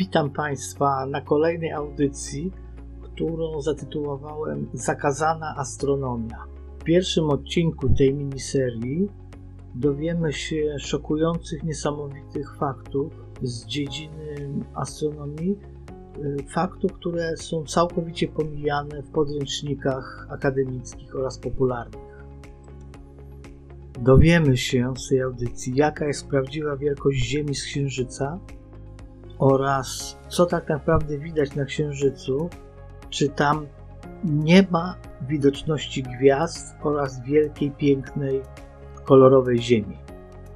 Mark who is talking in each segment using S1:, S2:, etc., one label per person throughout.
S1: Witam Państwa na kolejnej audycji, którą zatytułowałem Zakazana astronomia. W pierwszym odcinku tej miniserii dowiemy się szokujących, niesamowitych faktów z dziedziny astronomii, y, faktów, które są całkowicie pomijane w podręcznikach akademickich oraz popularnych. Dowiemy się z tej audycji, jaka jest prawdziwa wielkość Ziemi z Księżyca oraz co tak naprawdę widać na Księżycu, czy tam nie ma widoczności gwiazd oraz wielkiej, pięknej, kolorowej Ziemi.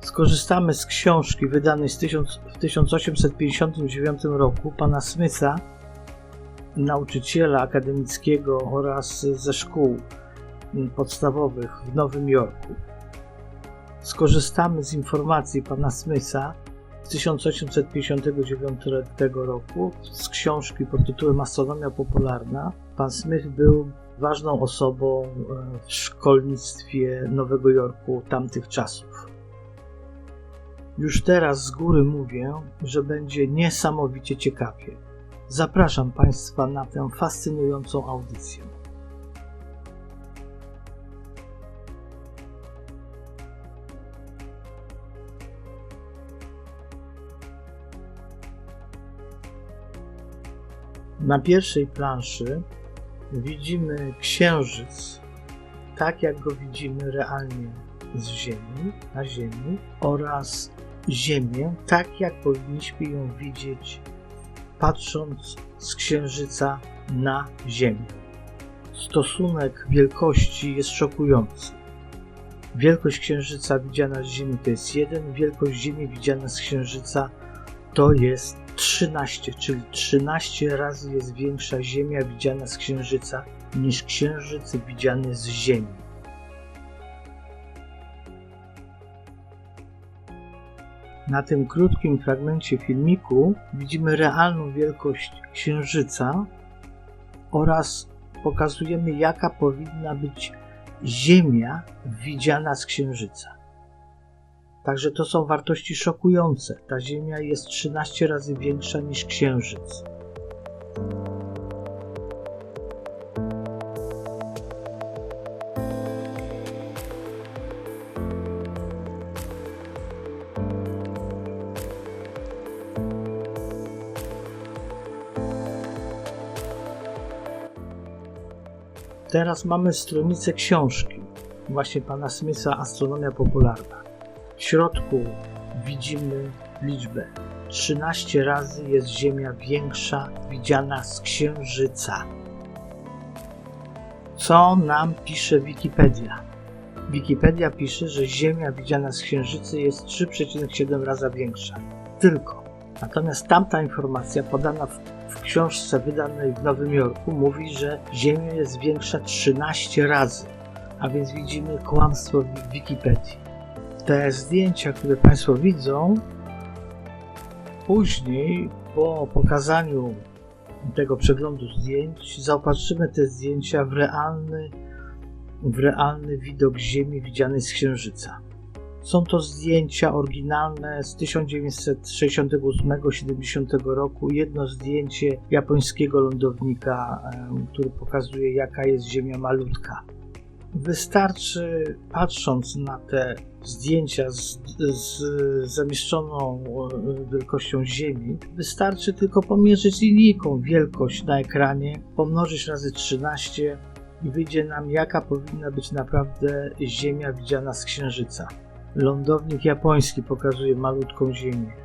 S1: Skorzystamy z książki wydanej w 1859 roku pana Smitha, nauczyciela akademickiego oraz ze szkół podstawowych w Nowym Jorku. Skorzystamy z informacji pana z 1859 roku z książki pod tytułem Astronomia Popularna. Pan Smith był ważną osobą e, w szkolnictwie Nowego Jorku tamtych czasów. Już teraz z góry mówię, że będzie niesamowicie ciekawie. Zapraszam Państwa na tę fascynującą audycję. Na pierwszej planszy widzimy księżyc, tak jak go widzimy realnie z Ziemi, na Ziemi, oraz Ziemię, tak jak powinniśmy ją widzieć, patrząc z księżyca na Ziemię. Stosunek wielkości jest szokujący. Wielkość księżyca widziana z Ziemi to jest 1, wielkość Ziemi widziana z księżyca to jest 13, czyli 13 razy jest większa Ziemia widziana z Księżyca niż Księżyc widziany z Ziemi. Na tym krótkim fragmencie filmiku widzimy realną wielkość Księżyca oraz pokazujemy, jaka powinna być Ziemia widziana z Księżyca. Także to są wartości szokujące. Ta Ziemia jest 13 razy większa niż Księżyc. Teraz mamy stronicę książki, właśnie pana Smitha Astronomia Popularna. W środku widzimy liczbę 13 razy jest Ziemia większa widziana z Księżyca. Co nam pisze Wikipedia? Wikipedia pisze, że Ziemia widziana z Księżyca jest 3,7 razy większa. Tylko. Natomiast tamta informacja podana w, w książce wydanej w Nowym Jorku mówi, że Ziemia jest większa 13 razy. A więc widzimy kłamstwo w Wikipedii te zdjęcia, które Państwo widzą, później po pokazaniu tego przeglądu zdjęć zaopatrzymy te zdjęcia w realny, w realny widok Ziemi widziany z Księżyca. Są to zdjęcia oryginalne z 1968-70 roku. Jedno zdjęcie japońskiego lądownika, który pokazuje, jaka jest Ziemia malutka. Wystarczy, patrząc na te zdjęcia z, z zamieszczoną e, wielkością Ziemi, wystarczy tylko pomierzyć linijką wielkość na ekranie, pomnożyć razy 13 i wyjdzie nam, jaka powinna być naprawdę Ziemia widziana z Księżyca. Lądownik japoński pokazuje malutką Ziemię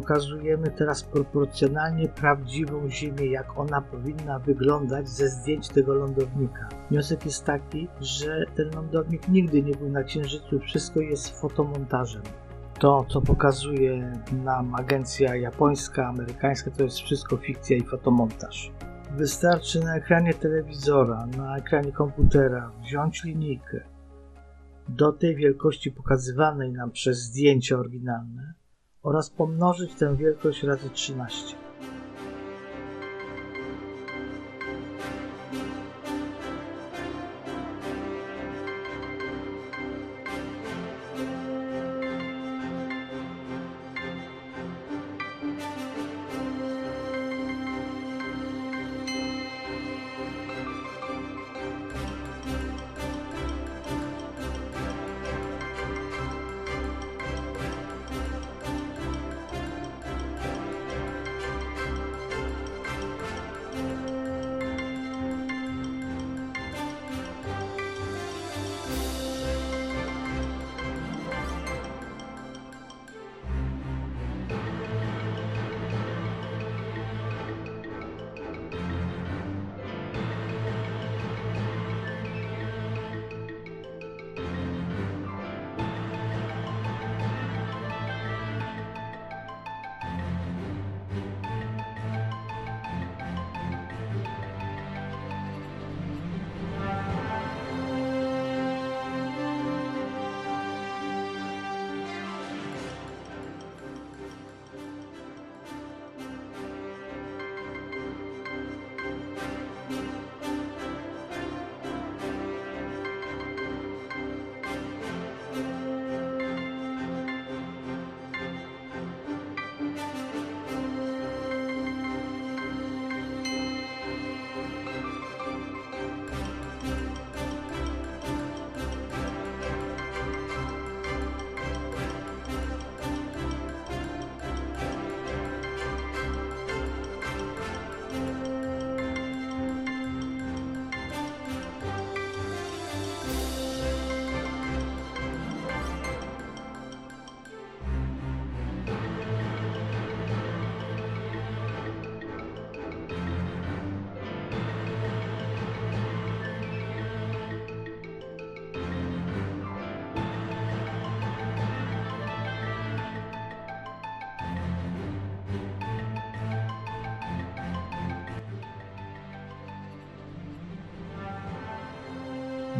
S1: pokazujemy teraz proporcjonalnie prawdziwą Ziemię, jak ona powinna wyglądać ze zdjęć tego lądownika. Wniosek jest taki, że ten lądownik nigdy nie był na Księżycu, wszystko jest fotomontażem. To, co pokazuje nam agencja japońska, amerykańska, to jest wszystko fikcja i fotomontaż. Wystarczy na ekranie telewizora, na ekranie komputera wziąć linijkę do tej wielkości pokazywanej nam przez zdjęcia oryginalne oraz pomnożyć tę wielkość razy 13.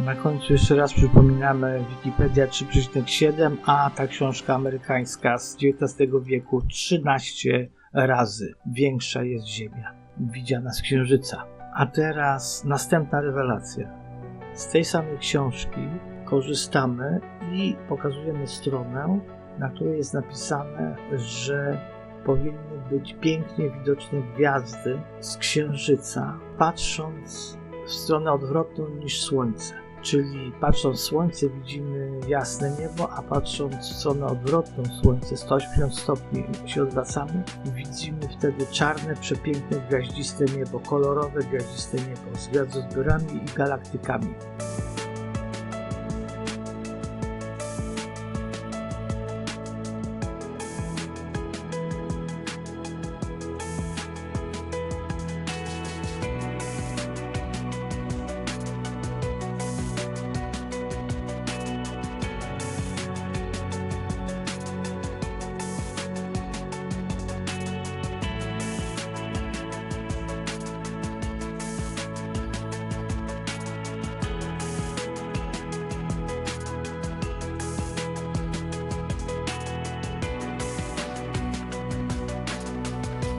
S1: Na końcu jeszcze raz przypominamy Wikipedia 3,7, a ta książka amerykańska z XIX wieku 13 razy większa jest Ziemia, widziana z Księżyca. A teraz następna rewelacja. Z tej samej książki korzystamy i pokazujemy stronę, na której jest napisane, że powinny być pięknie widoczne gwiazdy z Księżyca, patrząc w stronę odwrotną niż Słońce. Czyli patrząc Słońce widzimy jasne niebo, a patrząc w stronę odwrotną Słońce, 180 stopni się odwracamy, widzimy wtedy czarne, przepiękne, gwiaździste niebo, kolorowe, gwiaździste niebo z gwiazdozbiorami i galaktykami.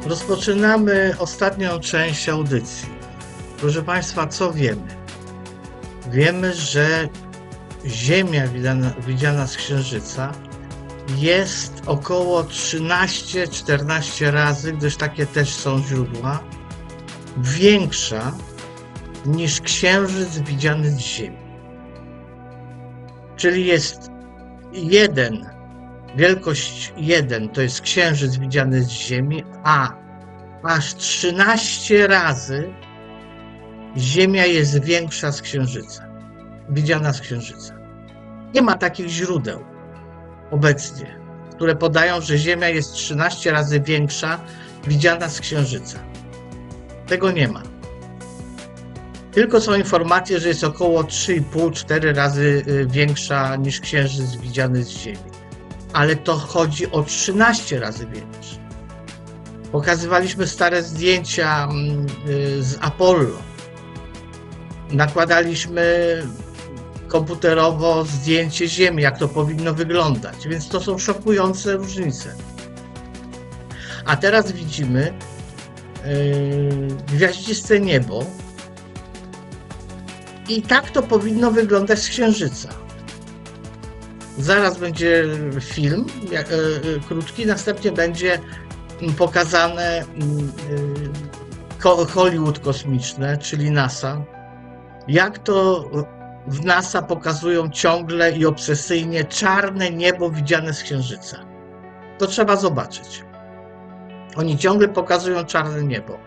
S1: Rozpoczynamy ostatnią część audycji. Proszę Państwa, co wiemy? Wiemy, że Ziemia widziana, widziana z Księżyca jest około 13-14 razy, gdyż takie też są źródła, większa niż Księżyc widziany z Ziemi. Czyli jest jeden wielkość 1 to jest księżyc widziany z Ziemi, a aż 13 razy Ziemia jest większa z księżyca, widziana z księżyca. Nie ma takich źródeł obecnie, które podają, że Ziemia jest 13 razy większa, widziana z księżyca. Tego nie ma. Tylko są informacje, że jest około 3,5-4 razy y, większa niż księżyc widziany z Ziemi ale to chodzi o 13 razy większe. Pokazywaliśmy stare zdjęcia mm, y, z Apollo. Nakładaliśmy komputerowo zdjęcie Ziemi, jak to powinno wyglądać, więc to są szokujące różnice. A teraz widzimy yy, gwiaździste niebo i tak to powinno wyglądać z Księżyca. Zaraz będzie film e, krótki, następnie będzie pokazane e, Hollywood kosmiczne, czyli NASA. Jak to w NASA pokazują ciągle i obsesyjnie czarne niebo widziane z Księżyca. To trzeba zobaczyć. Oni ciągle pokazują czarne niebo,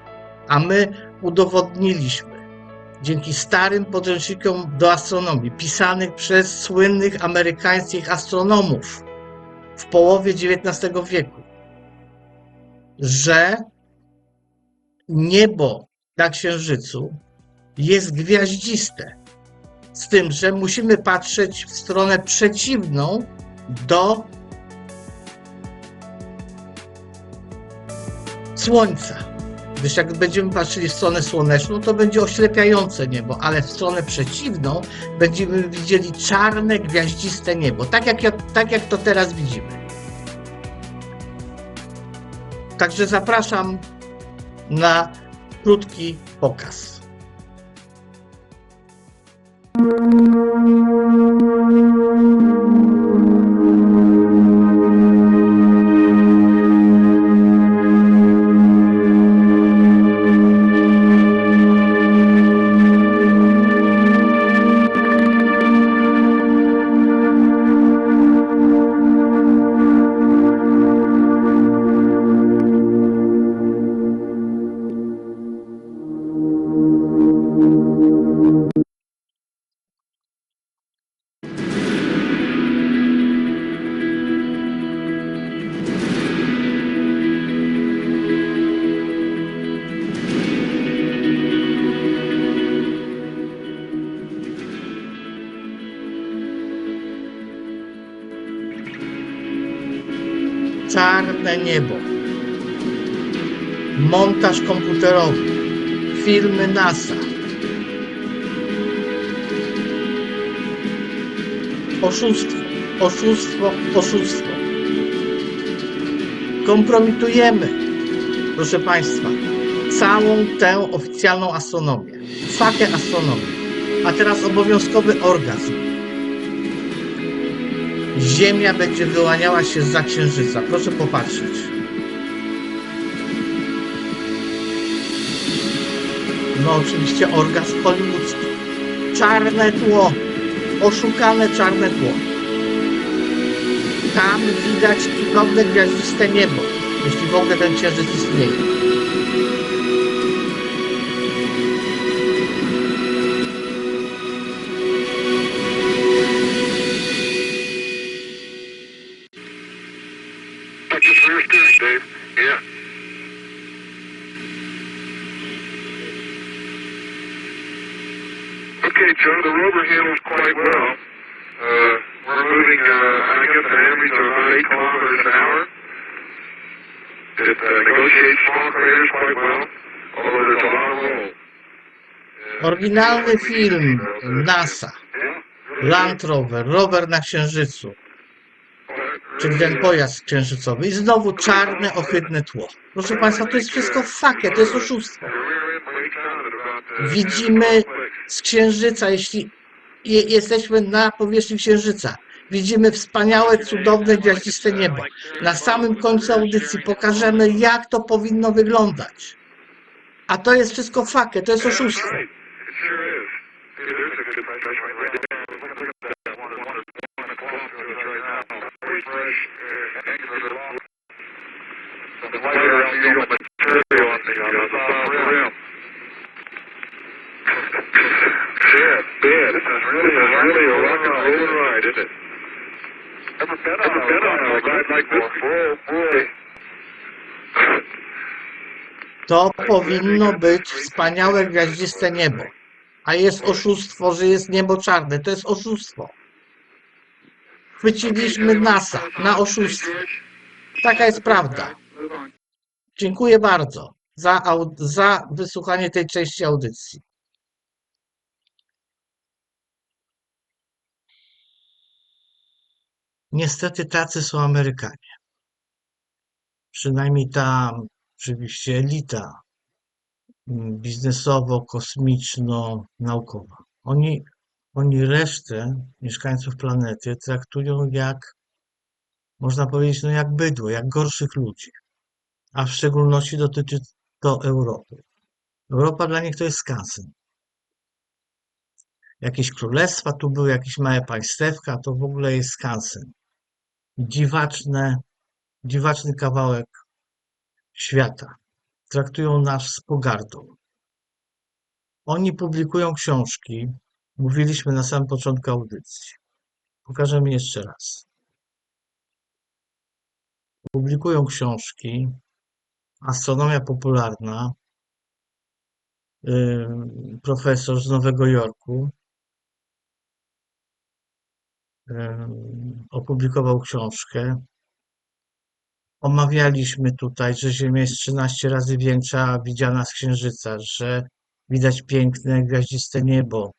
S1: a my udowodniliśmy, dzięki starym podręcznikom do astronomii, pisanych przez słynnych amerykańskich astronomów w połowie XIX wieku, że niebo na Księżycu jest gwiaździste. Z tym, że musimy patrzeć w stronę przeciwną do Słońca gdyż jak będziemy patrzyli w stronę słoneczną, to będzie oślepiające niebo, ale w stronę przeciwną będziemy widzieli czarne, gwiaździste niebo, tak jak, tak jak to teraz widzimy. Także zapraszam na krótki pokaz. Niebo, montaż komputerowy, filmy NASA. Oszustwo, oszustwo, oszustwo. Kompromitujemy, proszę Państwa, całą tę oficjalną astronomię. Fakę astronomię. A teraz obowiązkowy orgazm. Ziemia będzie wyłaniała się za księżyca. Proszę popatrzeć. No oczywiście orgazm hollywoodzki. Czarne tło. Oszukane czarne tło. Tam widać cudowne gwiaździste niebo. Jeśli w ogóle ten księżyc istnieje.
S2: Roll.
S1: Oryginalny film NASA. Land Rover, rower na księżycu. Czyli ten pojazd księżycowy. I znowu czarne, ohydne tło. Proszę Państwa, to jest wszystko fakie, to jest oszustwo. Widzimy z księżyca, jeśli je, jesteśmy na powierzchni księżyca, widzimy wspaniałe, cudowne, gwiaździste niebo. Na samym końcu audycji pokażemy, jak to powinno wyglądać. A to jest wszystko fakie, to jest oszustwo. Powinno być wspaniałe, gwiaździste niebo. A jest oszustwo, że jest niebo czarne. To jest oszustwo. Chwyciliśmy NASA na oszustwo. Taka jest prawda. Dziękuję bardzo za, za wysłuchanie tej części audycji. Niestety tacy są Amerykanie. Przynajmniej ta oczywiście elita biznesowo-kosmiczno-naukowa. Oni, oni resztę mieszkańców planety traktują jak, można powiedzieć, no jak bydło, jak gorszych ludzi. A w szczególności dotyczy to Europy. Europa dla nich to jest skansen. Jakieś królestwa tu były, jakieś małe państewka, to w ogóle jest skansen. Dziwaczne, dziwaczny kawałek świata. Traktują nas z pogardą. Oni publikują książki. Mówiliśmy na samym początku audycji. Pokażemy jeszcze raz. Publikują książki. Astronomia popularna. Profesor z Nowego Jorku opublikował książkę omawialiśmy tutaj, że Ziemia jest 13 razy większa widziana z Księżyca, że widać piękne, gwiaździste niebo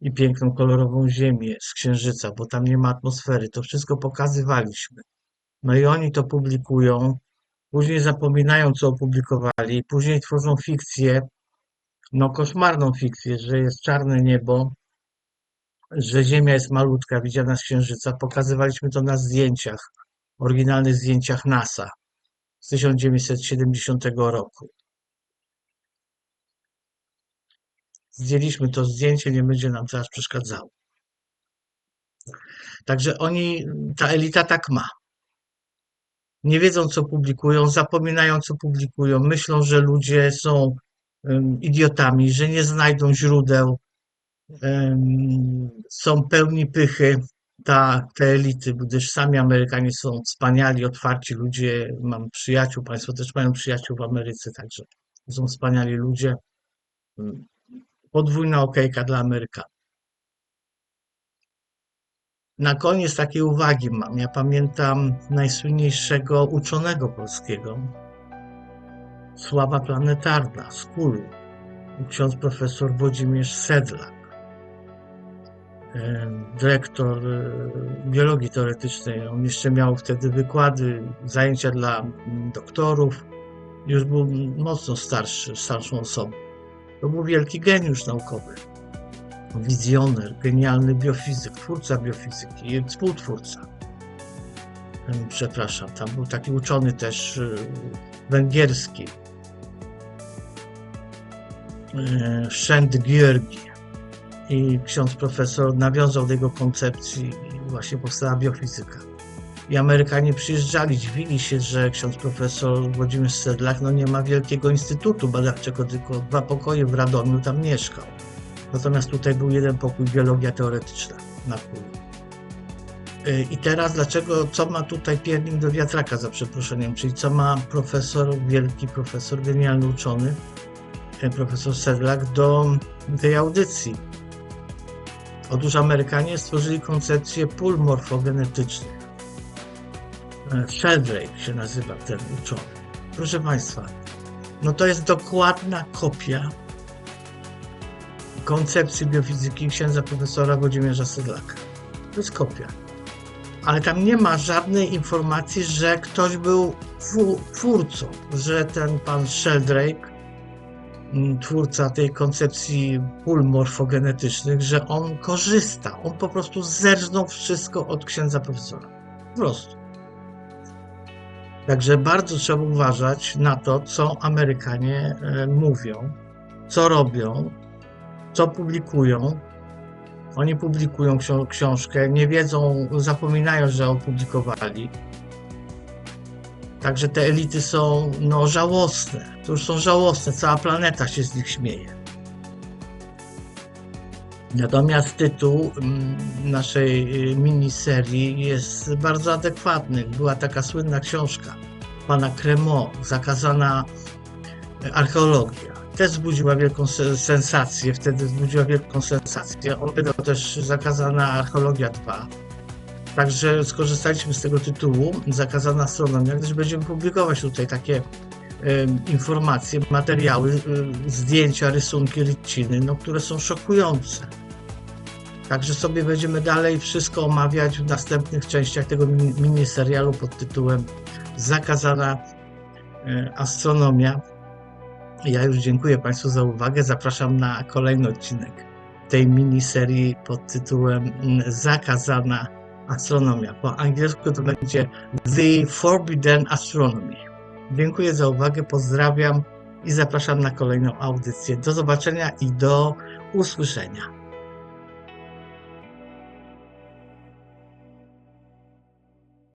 S1: i piękną, kolorową Ziemię z Księżyca, bo tam nie ma atmosfery. To wszystko pokazywaliśmy. No i oni to publikują, później zapominają, co opublikowali, później tworzą fikcję, no koszmarną fikcję, że jest czarne niebo, że Ziemia jest malutka, widziana z Księżyca. Pokazywaliśmy to na zdjęciach oryginalnych zdjęciach NASA z 1970 roku. Zdjęliśmy to zdjęcie, nie będzie nam teraz przeszkadzało. Także oni, ta elita tak ma. Nie wiedzą, co publikują, zapominają, co publikują, myślą, że ludzie są idiotami, że nie znajdą źródeł, są pełni pychy, ta, te elity, gdyż sami Amerykanie są wspaniali, otwarci ludzie. Mam przyjaciół, Państwo też mają przyjaciół w Ameryce, także są wspaniali ludzie. Podwójna okejka dla Amerykanów. Na koniec takiej uwagi mam. Ja pamiętam najsłynniejszego uczonego polskiego, sława planetarna z Kulu, ksiądz profesor Włodzimierz Sedlak. E, dyrektor e, biologii teoretycznej. On jeszcze miał wtedy wykłady, zajęcia dla doktorów. Już był mocno starszy, starszą osobą. To był wielki geniusz naukowy. Wizjoner, genialny biofizyk, twórca biofizyki współtwórca. Przepraszam, tam był taki uczony też e, węgierski. Szent Georgi. I ksiądz profesor nawiązał do jego koncepcji i właśnie powstała biofizyka. I Amerykanie przyjeżdżali, dziwili się, że ksiądz profesor Włodzimierz Sedlak no nie ma wielkiego instytutu badawczego, tylko dwa pokoje w Radomiu tam mieszkał. Natomiast tutaj był jeden pokój biologia teoretyczna na. Y, I teraz dlaczego, co ma tutaj piernik do wiatraka za przeproszeniem, czyli co ma profesor, wielki profesor, genialny uczony, y, profesor Sedlak do tej audycji? Otóż Amerykanie stworzyli koncepcję pól morfogenetycznych. E, Sheldrake się nazywa ten uczony. Proszę Państwa, no to jest dokładna kopia koncepcji biofizyki księdza profesora Włodzimierza Sedlaka. To jest kopia. Ale tam nie ma żadnej informacji, że ktoś był twórcą, że ten pan Sheldrake, twórca tej koncepcji pól morfogenetycznych, że on korzysta. On po prostu zerżnął wszystko od księdza profesora. Po prostu. Także bardzo trzeba uważać na to, co Amerykanie e, mówią, co robią, co publikują. Oni publikują książkę, nie wiedzą, zapominają, że opublikowali. Także te elity są no, żałosne. To już są żałosne, cała planeta się z nich śmieje. Natomiast tytuł mm, naszej y, miniserii jest bardzo adekwatny. Była taka słynna książka pana Cremot, Zakazana archeologia. Też wzbudziła wielką se- sensację, wtedy wzbudziła wielką sensację. On też Zakazana archeologia 2. Także skorzystaliśmy z tego tytułu, Zakazana astronomia, gdyż będziemy publikować tutaj takie informacje, materiały, y, zdjęcia, rysunki, ryciny, no, które są szokujące. Także sobie będziemy dalej wszystko omawiać w następnych częściach tego mini, miniserialu pod tytułem Zakazana e, astronomia. Ja już dziękuję Państwu za uwagę. Zapraszam na kolejny odcinek tej miniserii pod tytułem mm, Zakazana astronomia. Po angielsku to będzie The Forbidden Astronomy. Dziękuję za uwagę, pozdrawiam i zapraszam na kolejną audycję. Do zobaczenia i do usłyszenia.